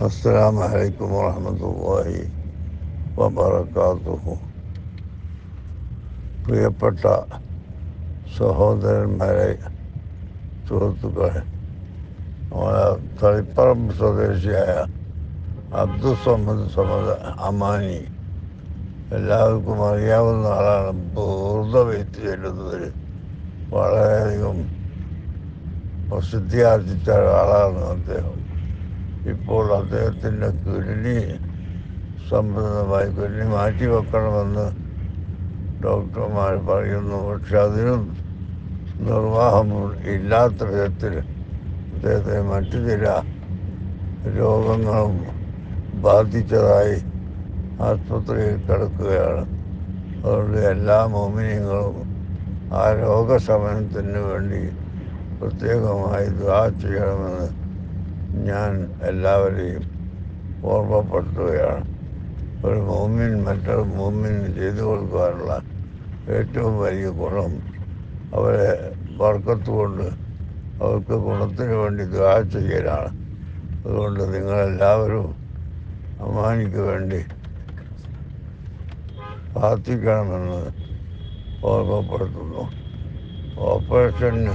असलकम वरहि वबरकू പ്രിയപ്പെട്ട സഹോദരന്മാരെ സുഹൃത്തുക്കളെ നമ്മളെ തളിപ്പറം സ്വദേശിയായ അബ്ദുസമ്മദ് സമദ് അമാനി എല്ലാവർക്കും അറിയാവുന്ന ആളാണ് പൂർണ്ണ വ്യക്തി ചെല്ലുന്നതിൽ വളരെയധികം പ്രസിദ്ധി ആർജിച്ച ഒരാളാണ് അദ്ദേഹം ഇപ്പോൾ അദ്ദേഹത്തിന്റെ കിഡ്നി സംബന്ധമായി കിഡ്നി മാറ്റി വെക്കണമെന്ന് ഡോക്ടർമാർ പറയുന്നു. പക്ഷെ അതിനും നിർവാഹം ഇല്ലാത്ത വിധത്തിൽ അദ്ദേഹത്തെ മറ്റു ചില രോഗങ്ങളും ബാധിച്ചതായി ആസ്പത്രിയിൽ കിടക്കുകയാണ്. അതുകൊണ്ട് എല്ലാ മോമിനിയങ്ങളും ആ രോഗശമനത്തിന് വേണ്ടി പ്രത്യേകമായി ദ്വാ ചെയ്യണമെന്ന് ഞാൻ എല്ലാവരെയും ഓർമ്മപ്പെടുത്തുകയാണ്. ഒരു മൂമിൻ മറ്റൊരു മൂമിന് ചെയ്തു കൊടുക്കാനുള്ള ഏറ്റവും വലിയ ഗുണം അവരെ വർക്കത്തുകൊണ്ട് അവർക്ക് ഗുണത്തിന് വേണ്ടി ദ്വാ ചെയ്യലാണ്. അതുകൊണ്ട് നിങ്ങളെല്ലാവരും അമ്മാനിക്ക് വേണ്ടി പ്രാർത്ഥിക്കണമെന്ന് ഓർമ്മപ്പെടുത്തുന്നു. ഓപ്പറേഷന്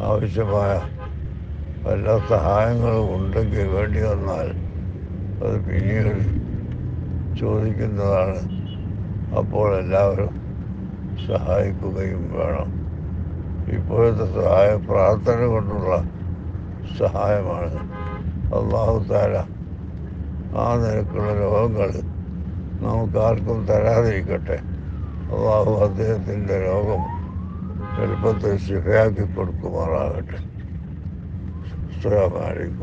ആവശ്യമായ വല്ല സഹായങ്ങളും ഉണ്ടെങ്കിൽ വേണ്ടി വന്നാൽ അത് പിന്നീട് ചോദിക്കുന്നതാണ്. അപ്പോൾ എല്ലാവരും സഹായിക്കുകയും വേണം. ഇപ്പോഴത്തെ സഹായ പ്രാർത്ഥന കൊണ്ടുള്ള സഹായമാണ്. അള്ളാഹു താര ആ നിരക്കുള്ള രോഗങ്ങൾ നമുക്കാർക്കും തരാതിരിക്കട്ടെ. അള്ളാഹു അദ്ദേഹത്തിന്റെ രോഗം എളുപ്പത്തിൽ ശിഫയാക്കി കൊടുക്കുമാറാകട്ടെ. trabalho.